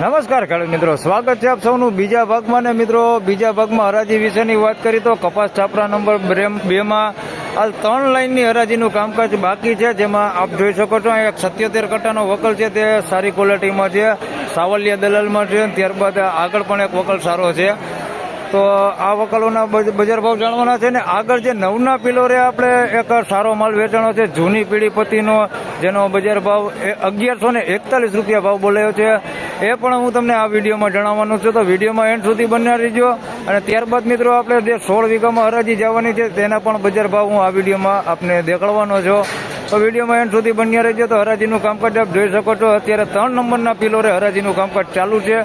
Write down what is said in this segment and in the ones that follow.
નમસ્કાર ખેડૂત મિત્રો, સ્વાગત છે આપ સૌનું બીજા ભાગમાં. ને મિત્રો, બીજા ભાગમાં હરાજી વિશેની વાત કરી તો કપાસ છાપરા નંબર બે માં હાલ ત્રણ લાઇનની હરાજીનું કામકાજ બાકી છે, જેમાં આપ જોઈ શકો છો એક સત્યોતેર કટ્ટાનો વકલ છે, તે સારી ક્વોલિટીમાં છે, સાવલિયા દલાલમાં છે, ત્યારબાદ આગળ પણ એક વકલ સારો છે. તો આ વકલોના બજ- બજાર ભાવ જાણવાના છે ને, આગળ જે નવના પિલોરે આપણે એક સારો માલ વેચાણો છે, જૂની પીળી પતિનો જેનો બજાર ભાવ અગિયારસો ને એકતાલીસ રૂપિયા ભાવ બોલાયો છે. એ પણ હું તમને આ વિડીયોમાં જણાવવાનું છું. તો વિડીયોમાં એન્ડ સુધી બન્યા રહીજો. અને ત્યારબાદ મિત્રો આપણે જે સોળ વીઘામાં હરાજી જવાની છે, તેના પણ બજાર ભાવ હું આ વિડીયોમાં આપને દેખાડવાનો છું. તો વિડીયોમાં એન્ડ સુધી બન્યા રહીજો. તો હરાજીનું કામકાજ આપ જોઈ શકો છો. અત્યારે ત્રણ નંબરના પિલોરે હરાજીનું કામકાજ ચાલુ છે.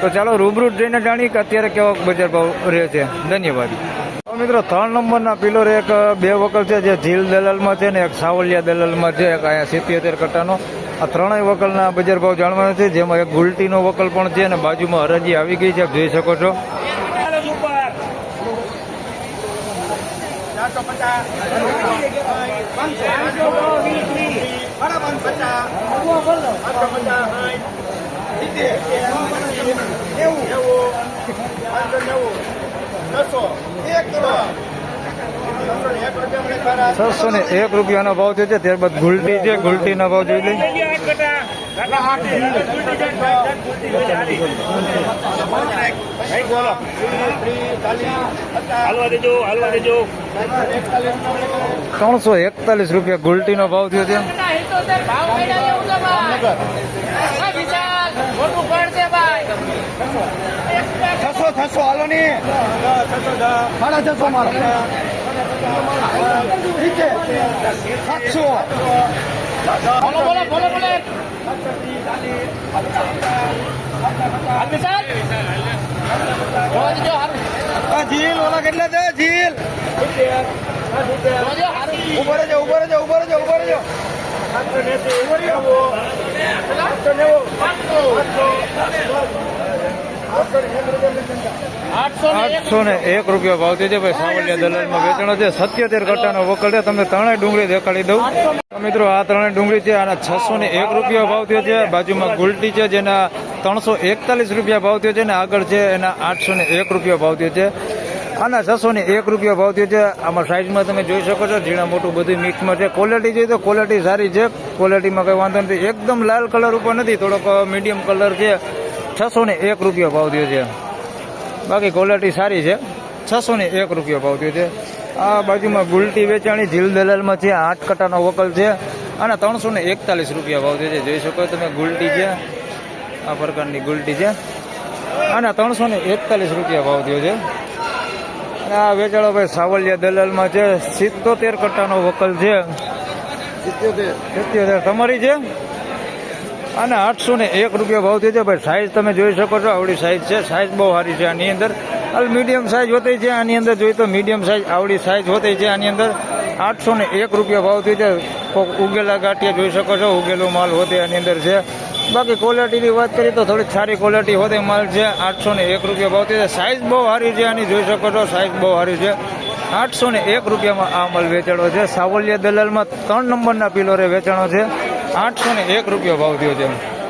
તો ચાલો રૂબરૂ જઈને જાણીએ કે અત્યારે કેવો બજાર ભાવ રહે છે. ધન્યવાદ. મિત્રો, ત્રણ નંબરના પિલોર એક, બે વકલ છે, જે ઝીલ દલાલમાં છે ને એક સાવલિયા દલાલમાં છે, એક અહીંયા સિત્યોતેર કટ્ટાનો. આ ત્રણેય વકલના બજાર ભાવ જાણવાના છે જેમાં એક ગુલટીનો વકલ પણ છે અને બાજુમાં હરાજી આવી ગઈ છે આપ જોઈ શકો છો છસો ને એક રૂપિયાનો ભાવ થયો છે ત્યારબાદ ગુલટી છે ગુલટીનો ભાવ જોઈ દેજો ત્રણસો એકતાલીસ રૂપિયા ગુલટીનો ભાવ થયો છે. છસો છસો હાલો ની. સાડા છસો મારો. સાતસો બોલો બોલો બોલો બોલો ઝીલ ઓલા કેટલા છે ઝીલ ઊભો રહેજો ઊભો રહેજો ઊભો રહેજો ઊભો રહેજો આઠસો ને એક રૂપિયા ભાવ થયો છે ભાઈ, સાવલિયા દલાલમાં વેચાણો છે. સત્યોતેર કટ્ટાનો વકલ છે. તમને ત્રણેય ડુંગળી દેખાડી દઉં. મિત્રો, આ ત્રણેય ડુંગળી છે આના છસો ને એક રૂપિયા ભાવ થયો છે. બાજુમાં ગુલટી છે જેના ત્રણસો એકતાલીસ રૂપિયા ભાવ થયો છે ને આગળ છે એના આઠસો ને એક રૂપિયા ભાવ થયો છે. આના છસો ને એક રૂપિયા ભાવ થયો છે. આમાં સાઈઝમાં તમે જોઈ શકો છો, ઝીણા મોટું બધું મિક્સમાં છે. ક્વોલિટી જોઈએ તો ક્વોલિટી સારી છે. ક્વોલિટીમાં કંઈ વાંધો નથી. એકદમ લાલ કલર ઉપર નથી. થોડોક મીડિયમ કલર છે. છસો ને એક રૂપિયો ભાવ થયો છે. બાકી ક્વોલિટી સારી છે. છસો ને એક રૂપિયો ભાવ થયો છે. આ બાજુમાં ગુલટી વેચાણી ઝીલ દલાલમાં છે, આઠ કટાનો વકલ છે અને ત્રણસો ને એકતાલીસ રૂપિયા ભાવ થયો છે. જોઈ શકો તમે, ગુલટી છે. આ પ્રકારની ગુલટી છે. અને ત્રણસો ને એકતાલીસ રૂપિયા ભાવ થયો છે. આ વેચાણો ભાઈ સાવલિયા દલાલમાં છે. સિત્તોતેર કટ્ટાનો વકલ છે. સિત્યોતેર તમારી છે? અને આઠસો ને એક રૂપિયા ભાવ થયો છે. ભાઈ સાઇઝ તમે જોઈ શકો છો, આવડી સાઇઝ છે. સાઇઝ બહુ સારી છે આની અંદર. હાલ મીડિયમ સાઇઝ હોતી છે આની અંદર. જોઈ તો મીડિયમ સાઈઝ આવડી સાઇઝ હોતી છે આની અંદર. આઠસો ને એક રૂપિયા ભાવ થયો છે. ઉગેલા ગાંઠિયા જોઈ શકો છો, ઉગેલો માલ હોતે આની અંદર છે. બાકી ક્વોલિટીની વાત કરીએ તો થોડીક સારી ક્વોલિટી હોતે માલ છે. આઠસો ને એક રૂપિયા ભાવ થયો છે. સાઇઝ બહુ સારી છે આની, જોઈ શકો છો સાઇઝ બહુ સારી છે. આઠસો ને એક રૂપિયામાં આ માલ વેચાણો છે. સાવલિયા દલાલમાં ત્રણ નંબરના પિલોરે વેચાણો છે. આઠસો ને એક રૂપિયો ભાવ થયો છે હવે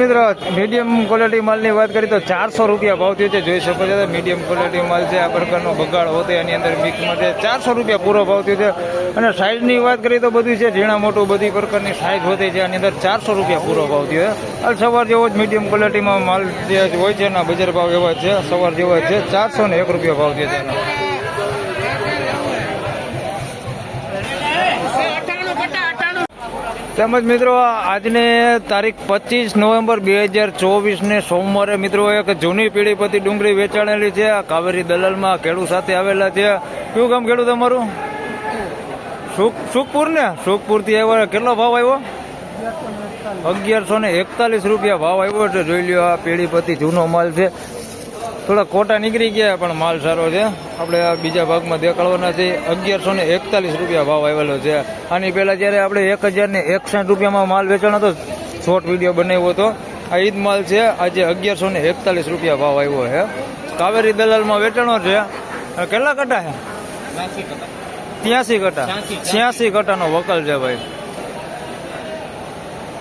મિત્રો મીડિયમ ક્વોલિટી માલની વાત કરીએ તો ચારસો રૂપિયા ભાવ થયો છે. જોઈ શકો છો મીડિયમ ક્વોલિટી માલ છે. આ પ્રકારનો બગાડ હોતો એની અંદર મિક્સમાં છે. ચારસો રૂપિયા પૂરો ભાવ છે. અને સાઈઝની વાત કરીએ તો બધું છે. ઝીણા મોટું બધી પ્રકારની સાઇઝ હોતી છે. આની અંદર ચારસો રૂપિયા પૂરો ભાવ થયો હાલ સવાર જેવો જ મીડિયમ ક્વોલિટીમાં માલ જે હોય છે, એના બજાર ભાવ એવા છે. સવાર જેવા છે. ચારસો ને એક રૂપિયા ભાવ થયો છે તેમજ મિત્રો, આજને તારીખ પચીસ નવેમ્બર બે હજાર ચોવીસને સોમવારે મિત્રો એક જૂની પીઢીપતિ ડુંગળી વેચાણેલી છે. કાવેરી દલાલમાં ખેડૂત સાથે આવેલા છે. કયું ગામ ખેડૂત તમારું? સુખ, સુખપુર ને? સુખપુરથી આવ્યો. કેટલો ભાવ આવ્યો? અગિયારસો ને એકતાલીસ રૂપિયા ભાવ આવ્યો છે. જોઈ લ્યો આ પીઢીપતિ જૂનો માલ છે. થોડા ખોટા નીકળી ગયા પણ માલ સારો છે. આપણે આ બીજા ભાગમાં દેખાડવાના છે અગિયારસો ને એકતાલીસ રૂપિયા ભાવ આવેલો છે. આની પહેલા જ્યારે આપણે એક હજાર ને એકસાઠ રૂપિયામાં માલ વેચાણ હતો શોર્ટ વીડિયો બનાવ્યો હતો. આ ઈદ માલ છે. આજે અગિયારસો ને એકતાલીસ રૂપિયા ભાવ આવ્યો છે. કાવેરી દલાલમાં વેચાણો છે. કેટલા કટા છે? ત્યાસી કટા. છ્યાસી કટાનો વકલ છે ભાઈ.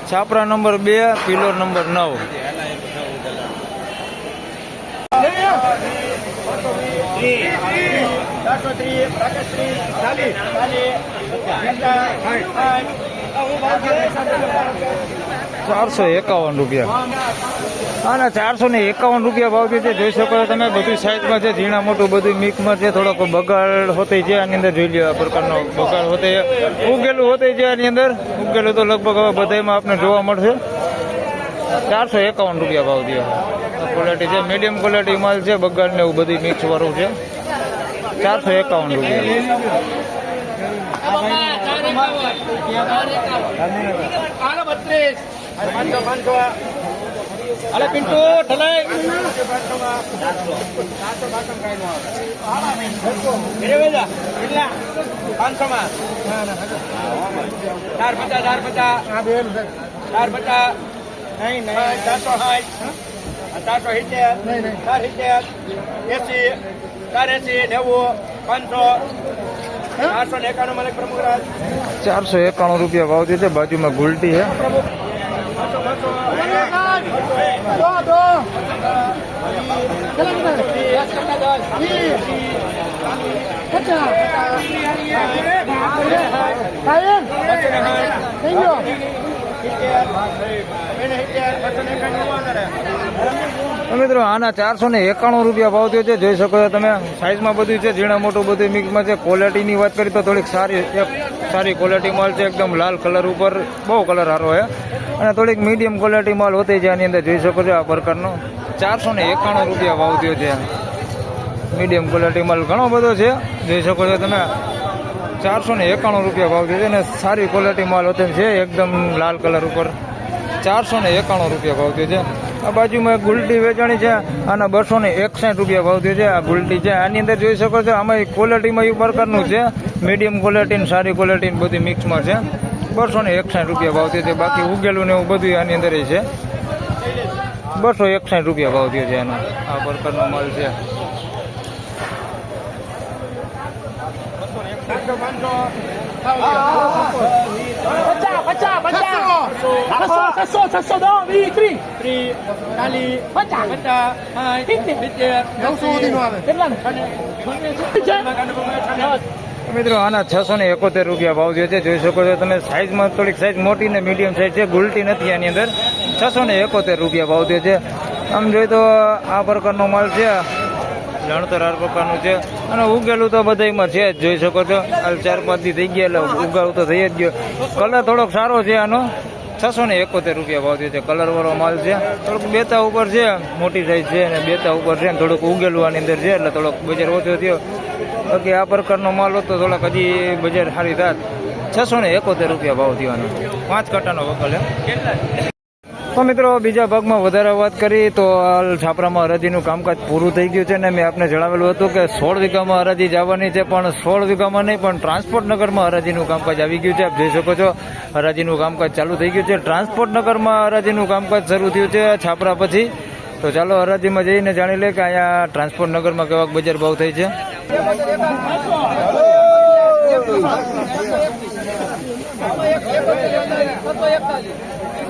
છાપરા નંબર બે પિલર નંબર નવ. ચારસો એકાવન રૂપિયા. અને ચારસો ને એકાવન રૂપિયા ભાવ છે જોઈ શકો તમે, બધું સાઈઝમાં છે, ઝીણા મોટું, બધું મિક્સમાં છે, થોડોક બગાડ હોતે છે આની અંદર, જોઈ લો આ પ્રકારનો બગાડ હોતે ઉગેલું હોતે છે આની અંદર, ઉગેલું તો લગભગ હવે બધામાં આપને જોવા મળશે. ચારસો એકાવન રૂપિયા ભાવ દે ક્વોલિટી છે મીડિયમ ક્વોલિટી માલ છે, બગાડ ને એવું બધું મિક્સ વાળું છે. ચારસો એકાવન રૂપિયા. અરે પિન્ટુ માં. ચાર પચાસ ચાર પચાસ. ચાર પચાસ. નહીં નહીં, ચારસો સાઠ. ચારસો સિત્તેર ચાર સિત્તેર એસી ચાર એસી નેવું પાંચસો ચારસો ને એકાણું મલિક પ્રમુખરાજ ચારસો એકાણું રૂપિયા ભાવ દે છે બાજુમાં ગુલટી છે મિત્રો, આના ચારસો ને એકાણું રૂપિયા ભાવ થયો છે. જોઈ શકો છો તમે સાઈઝમાં બધું છે, ઝીણા મોટું બધું મિક્સમાં છે. ક્વોલિટીની વાત કરીએ તો થોડીક સારી સારી ક્વોલિટી માલ છે, એકદમ લાલ કલર ઉપર, બહુ કલર સારો છે. અને થોડીક મીડિયમ ક્વોલિટી માલ હોતી છે આની અંદર, જોઈ શકો છો આ પ્રકારનો. ચારસો ને એકાણું રૂપિયા ભાવ થયો છે. મીડિયમ ક્વોલિટી માલ ઘણો બધો છે. જોઈ શકો છો તમે ચારસો ને એકાણું રૂપિયા ભાવ દીધો અને સારી ક્વોલિટી માલ હતો છે એકદમ લાલ કલર ઉપર. ચારસો ને એકાણું રૂપિયા ભાવ દીધો. છે આ બાજુમાં એક ગુલટી વેચાણી છે આના બસો ને એકસાઠ રૂપિયા ભાવ થયો છે. આ ગુલટી છે. આની અંદર જોઈ શકો છો, આમાં ક્વોલિટીમાં એ પ્રકારનું છે. મીડિયમ ક્વોલિટી ને સારી ક્વોલિટી બધી મિક્સમાં છે. બસો ને એકસાઠ રૂપિયા ભાવ થયો છે બાકી ઉગેલું ને એવું બધું આની અંદર છે. બસો એકસાઠ રૂપિયા ભાવ થયો છે એનો. આ પ્રકારનો માલ છે. છસો છસો દો વીસ ત્રીસ ત્રીસ ચાલીસ પચાસ પચાસ સિત્તેર નવસો સુધી નો આવે મિત્રો, આના છસો ને એકોતેર રૂપિયા ભાવ જે છે, જોઈ શકો છો તમે સાઈઝમાં થોડીક સાઈઝ મોટી ને મીડિયમ સાઈઝ છે, ગુલટી નથી આની અંદર. છસો ને એકોતેર રૂપિયા ભાવ જે છે. આમ જોઈએ તો આ પ્રકારનો માલ છે. લણતર આ પ્રકારનું છે. અને ઉગેલું તો બધામાં છે જ, જોઈ શકો છો. ચાર પાંચ દી થઈ ગયા, એટલે ઉગાડું તો થઈ જ ગયો. કલર થોડોક સારો છે આનો. છસો ને એકોતેર રૂપિયા ભાવ થયો છે કલર વાળો માલ છે. થોડુંક બેતા ઉપર છે, મોટી સાઈઝ છે, અને બેતા ઉપર છે ને થોડુંક ઉગેલું આની અંદર છે, એટલે થોડોક બજાર ઓછો થયો. બાકી આ પ્રકારનો માલ હતો, થોડાક હજી બજાર સારી થાત. છસો ને એકોતેર રૂપિયા ભાવ થયો પાંચ કટ્ટાનો વકલ હે તો મિત્રો, બીજા ભાગમાં વધારે વાત કરી તો હાલ છાપરામાં હરાજીનું કામકાજ પૂરું થઈ ગયું છે ને મેં આપને જણાવેલું હતું કે સોળ વીઘામાં હરાજી જવાની છે, પણ સોળ વીઘામાં નહીં, પણ ટ્રાન્સપોર્ટ નગરમાં હરાજીનું કામકાજ આવી ગયું છે. આપ જોઈ શકો છો, હરાજીનું કામકાજ ચાલુ થઈ ગયું છે. ટ્રાન્સપોર્ટ નગરમાં હરાજીનું કામકાજ શરૂ થયું છે છાપરા પછી. તો ચાલો હરાજીમાં જઈને જાણી લે કે અહીંયા ટ્રાન્સપોર્ટ નગરમાં કેવા બજાર ભાવ થઈ છે.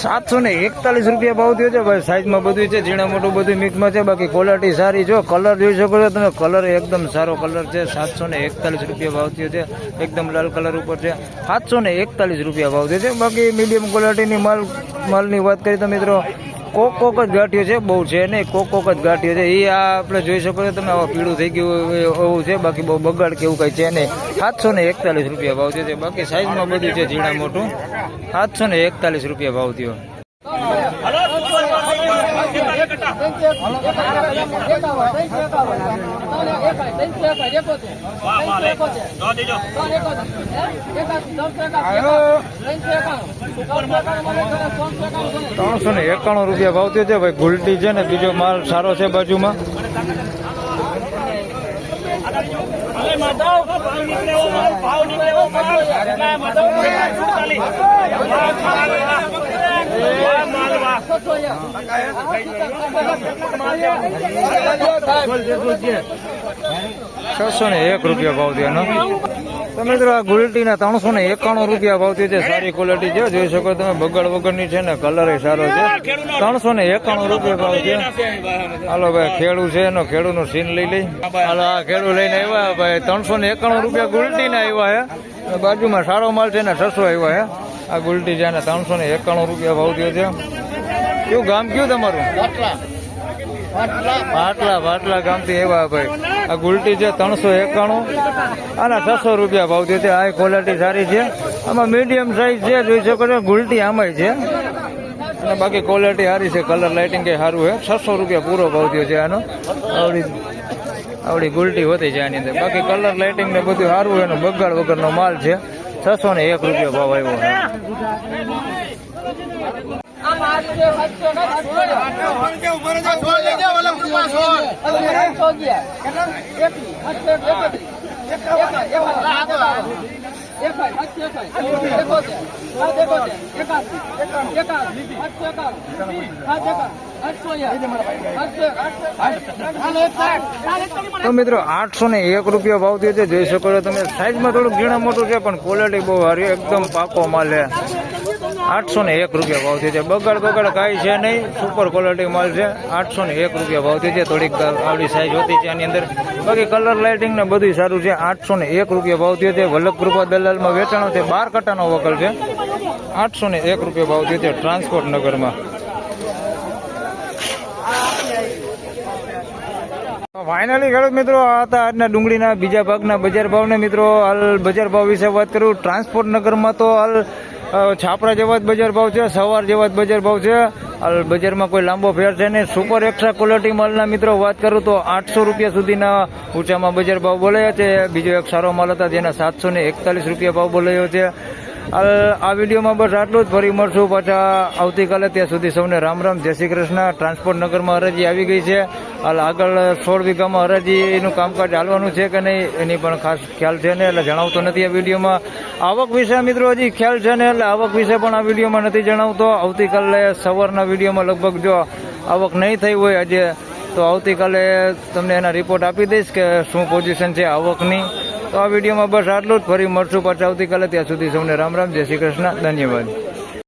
સાતસો ને એકતાલીસ રૂપિયા ભાવ થયો છે. ભાઈ સાઈઝમાં બધું છે, ઝીણા મોટું બધું મિક્સમાં છે. બાકી ક્વોલિટી સારી જો કલર જોઈ શકો છો તમે. કલર એકદમ સારો કલર છે. સાતસો ને એકતાલીસ રૂપિયા ભાવ થયો છે. એકદમ લાલ કલર ઉપર છે. સાતસો ને એકતાલીસ રૂપિયા ભાવ થયો છે. બાકી મીડિયમ ક્વોલિટીની માલ, માલની વાત કરીએ તો મિત્રો કોક કોક જ ગાંઠિયો છે બહુ છે નહીં કોક કોક જ ગાંઠિયો છે એ આ આપણે જોઈ શકો છો તમે આવા પીળું થઈ ગયું એવું છે બાકી બહુ બગાડ કે એવું કંઈ છે નહીં સાતસો ને એકતાલીસ રૂપિયા ભાવ થયો છે બાકી સાઈઝમાં બધું છે ઝીણા મોટું સાતસો ને એકતાલીસ રૂપિયા ભાવ થયો એકાસી ત્રણસો ને એકાણું રૂપિયા ભાવ થયો છે. ભાઈ, ગુલટી છે ને, બીજો માલ સારો છે બાજુમાં. છસો ને એક રૂપિયા ભાવ થયો તો મિત્રો આ ગુલટીના ત્રણસો ને એકાણું રૂપિયા ભાવ થયો છે સારી ક્વોલિટી છે જોઈ શકો તમે બગડ વગરની છે ને કલર સારો છે. ત્રણસો ને એકાણું રૂપિયા ભાવ છે. હાલો ભાઈ ખેડૂ છે એનો ખેડૂનું સીન લઈ લઈ. હાલો આ ખેડૂ લઈને આવ્યા ભાઈ ત્રણસો ને એકાણું રૂપિયા ગુલટીને આવ્યા હે. બાજુમાં સારો માલ છે ને છસો આવ્યા હે. આ ગુલટી છે ને ત્રણસો ને એકાણું રૂપિયા ભાવ થયો છે. કયું ગામ કયું તમારું? પાટલા પાટલા ગામથી આવ્યા ભાઈ. આ ગુલટી છે ત્રણસો એકાણું. આના છસો રૂપિયા ભાવ છે. આ ક્વોલિટી સારી છે. આમાં મીડિયમ સાઈઝ છે, જોઈ શકો છો, ગુલટી આમાંય છે. અને બાકી ક્વોલિટી સારી છે કલર લાઇટિંગ કંઈ સારું છે. છસો રૂપિયા પૂરો ભાવ થયો છે આનો. આવડી આવડી ગુલટી હોતી છે આની અંદર. બાકી કલર લાઇટિંગ ને બધું સારું એનો બગાડ વગરનો માલ છે. છસો ને એક રૂપિયા ભાવ આવ્યો તો મિત્રો, આઠસો ને એક રૂપિયા ભાવ થયો છે. જોઈ શકો છો તમે. સાઈઝમાં થોડુંક ઝીણા મોટું છે, પણ ક્વોલિટી બહુ સારી એકદમ પાકો માલ આઠસો ને એક રૂપિયા ભાવ થયો છે. બગડ બગડ કાંઈ છે નહીં. સુપર ક્વોલિટી માલ છે. આઠસો ને એક રૂપિયા ભાવ થયો છે. થોડીક આવડી સાઈઝ હોતી છે આની અંદર. બાકી કલર લાઇટિંગ ને બધું સારું છે. આઠસો ને એક રૂપિયા ભાવ થયો છે. વલ્લભ કૃપા દલાલમાં વેચાણો છે. બાર કટાનો વકલ છે. આઠસો ને એક રૂપિયા ભાવ થયો છે ટ્રાન્સપોર્ટ નગરમાં. ફાઇનલી ખેડૂત મિત્રો હતા આજના ડુંગળીના બીજા ભાગના બજાર ભાવને મિત્રો. હાલ બજાર ભાવ વિશે વાત કરું. ટ્રાન્સપોર્ટ નગરમાં તો હાલ છાપરા જેવા જ બજાર ભાવ છે, સવાર જેવા જ બજાર ભાવ છે. બજારમાં કોઈ લાંબો ફેર છે નહીં. સુપર એક્સ્ટ્રા ક્વોલિટી માલના મિત્રો, વાત કરું તો આઠસો રૂપિયા સુધીના ઊંચામાં બજાર ભાવ બોલાયા છે. બીજો એક સારો માલ હતા, જેના સાતસો એકતાલીસ રૂપિયા ભાવ બોલાયો છે. આ વિડીયોમાં બસ આટલું જ. ફરી મળશું પાછા આવતીકાલે. ત્યાં સુધી સૌને રામ રામ. જય શ્રી કૃષ્ણ. ટ્રાન્સપોર્ટ નગરમાં હરાજી આવી ગઈ છે. હાલ આગળ સોળ વીઘામાં હરાજીનું કામકાજ હાલવાનું છે કે નહીં, એની પણ ખાસ ખ્યાલ છે ને, એટલે જણાવતો નથી આ વિડીયોમાં. આવક વિશે મિત્રો હજી ખ્યાલ છે ને, એટલે આવક વિશે પણ આ વિડીયોમાં નથી જણાવતો. આવતીકાલે સવારના વિડીયોમાં લગભગ જો આવક નહીં થઈ હોય આજે, તો આવતીકાલે તમને એના રિપોર્ટ આપી દઈશ કે શું પોઝિશન છે આવકની. તો આ વિડીયોમાં બસ આટલું જ. ફરી મળશું પાછા આવતીકાલે. ત્યાં સુધી સૌને રામ રામ. જય શ્રી કૃષ્ણ. ધન્યવાદ.